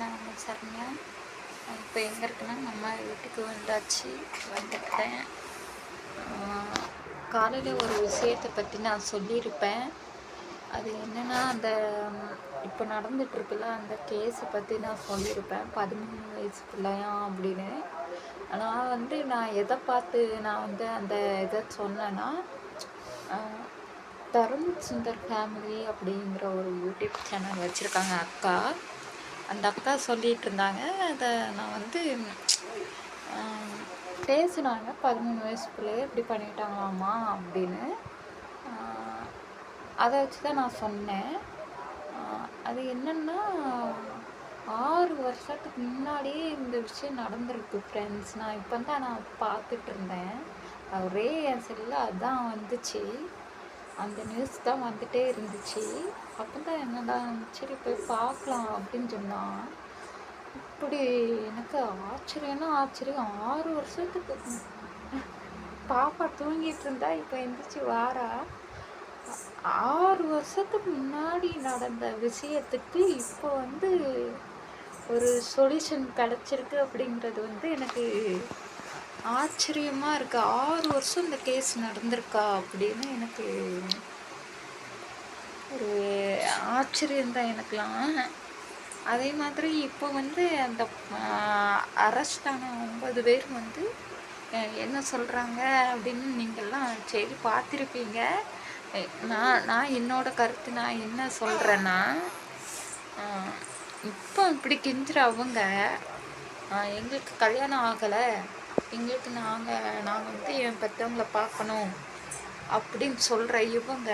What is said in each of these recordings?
நான் உங்கள் சரண்யா இப்போ எங்கே இருக்குன்னா நம்ம வீட்டுக்கு வந்தாச்சு வந்துட்டேன். காலையில் ஒரு விஷயத்தை பற்றி நான் சொல்லியிருப்பேன். அது என்னென்னா அந்த இப்போ நடந்துகிட்ருக்குல்ல அந்த கேஸை பற்றி நான் சொல்லியிருப்பேன். பதிமூணு வயசு பிள்ளையா அப்படின்னு. நான் வந்து நான் எதை பார்த்து நான் வந்து அந்த இதை சொன்னேன்னா தருண் சுந்தர் ஃபேமிலி அப்படிங்கிற ஒரு யூடியூப் சேனல் வச்சுருக்காங்க அக்கா. அந்த அக்கா சொல்லிட்டு இருந்தாங்க அதை நான் வந்து பேசினாங்க. பதிமூணு வயசு பிள்ளைய இப்படி பண்ணிட்டாங்களாமா அப்படின்னு. அதை வச்சு தான் நான் சொன்னேன். அது என்னென்னா ஆறு வருஷத்துக்கு முன்னாடியே இந்த விஷயம் நடந்திருக்கு ஃப்ரெண்ட்ஸ் நான் இப்போ தான் நான் பார்த்துட்டு இருந்தேன் ஒரே என் செல்லில் அதான் வந்துச்சு. அந்த நியூஸ் தான் வந்துகிட்டே இருந்துச்சு. அப்போ தான் என்னடா சரி போய் பார்க்கலாம் அப்படின்னு சொன்னான். இப்படி எனக்கு ஆச்சரியம்னா ஆச்சரியம். ஆறு வருஷத்துக்கு பாப்பா தூங்கிட்டு இருந்தா இப்போ எந்திரிச்சு வாரா. ஆறு வருஷத்துக்கு முன்னாடி நடந்த விஷயத்துக்கு இப்போ வந்து ஒரு சொல்யூஷன் கிடச்சிருக்கு அப்படிங்கிறது வந்து எனக்கு ஆச்சரியமாக இருக்குது ஆறு வருஷம் இந்த கேஸ் நடந்திருக்கா அப்படின்னு எனக்கு ஒரு ஆச்சரியம்தான் எனக்குலாம் அதே மாதிரி இப்போ வந்து அந்த அரெஸ்ட் ஆன ஒன்பது பேர் வந்து என்ன சொல்கிறாங்க அப்படின்னு நீங்கள்லாம் சரி பார்த்துருப்பீங்க. நான் நான் என்னோட கருத்து நான் என்ன சொல்கிறேன்னா இப்போ இப்படி கெஞ்சுற அவங்க எங்களுக்கு கல்யாணம் ஆகலை. எங்களுக்கு நாங்கள் நாங்கள் வந்து என் பெற்றவங்கள பார்க்கணும் அப்படின்னு சொல்கிற இவங்க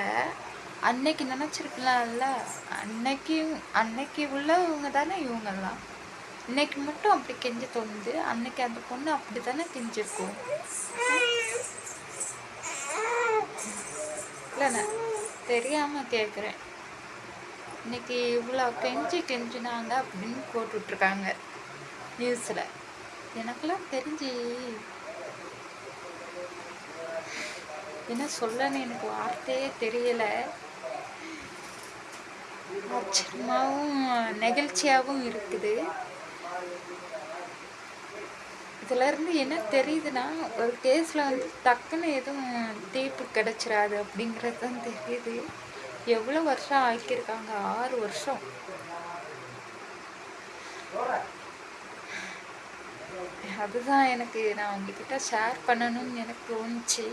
அன்னைக்கு நினச்சிருக்கலாம்ல. அன்னைக்கு அன்னைக்கு உள்ளவங்க தானே இவங்கெல்லாம். இன்னைக்கு மட்டும் அப்படி கெஞ்சி தோணுது அன்னைக்கு அந்த பொண்ணு அப்படி தானே கெஞ்சிருக்கும். இல்லைண்ணே தெரியாமல் கேட்குறேன். இன்னைக்கு இவ்வளோ கெஞ்சி கெஞ்சினாங்க அப்படின்னு போட்டுட்ருக்காங்க நியூஸில் எனக்கெல்லாம் தெரிஞ்சு. என்ன சொல்லன்னு எனக்கு வார்த்தையே தெரியல. ஆச்சரியமாகவும் நெகிழ்ச்சியாகவும் இருக்குது. இதுல இருந்து என்ன தெரியுதுன்னா ஒரு கேஸில் வந்து டக்குன்னு எதுவும் தீர்ப்பு கிடச்சிடாது அப்படிங்கிறது தான் தெரியுது. எவ்வளோ வருஷம் ஆக்கியிருக்காங்க? ஆறு வருஷம். அதுதான் எனக்கு நான் உங்ககிட்ட ஷேர் பண்ணணும்னு எனக்கு தோணுச்சு.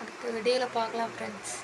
அடுத்த வீடியோவில் பார்க்கலாம் ஃப்ரெண்ட்ஸ்